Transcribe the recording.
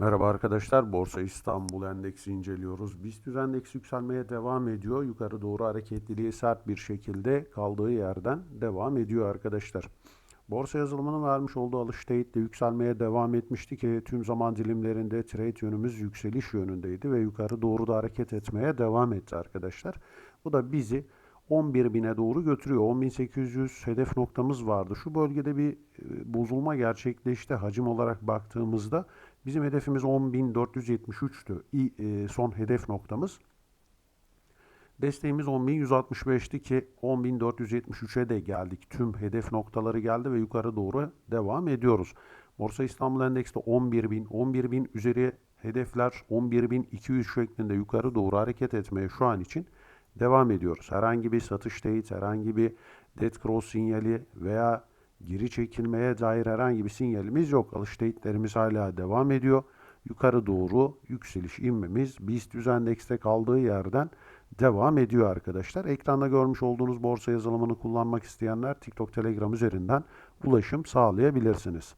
Merhaba arkadaşlar, Borsa İstanbul Endeksi inceliyoruz. BIST endeksi yükselmeye devam ediyor. Yukarı doğru hareketliliği sert bir şekilde kaldığı yerden devam ediyor arkadaşlar. Borsa yazılımının vermiş olduğu alış teyitle yükselmeye devam etmişti ki tüm zaman dilimlerinde trade yönümüz yükseliş yönündeydi ve yukarı doğru da hareket etmeye devam etti arkadaşlar. Bu da bizi 11.000'e doğru götürüyor. 10.800 hedef noktamız vardı. Şu bölgede bir e, bozulma gerçekleşti. Hacim olarak baktığımızda bizim hedefimiz 10.473'tü. İ- e, Son hedef noktamız. Desteğimiz 10.165'ti ki 10.473'e de geldik. Tüm hedef noktaları geldi ve yukarı doğru devam ediyoruz. Borsa İstanbul Endeks'te 11.000, 11.000 üzeri hedefler 11.200 şeklinde yukarı doğru hareket etmeye şu an için devam ediyoruz. Herhangi bir satış teyit, herhangi bir dead cross sinyali veya geri çekilmeye dair herhangi bir sinyalimiz yok. Alış teyitlerimiz hala devam ediyor. Yukarı doğru yükseliş inmemiz BIST endekste kaldığı yerden devam ediyor arkadaşlar. Ekranda görmüş olduğunuz borsa yazılımını kullanmak isteyenler TikTok, Telegram üzerinden ulaşım sağlayabilirsiniz.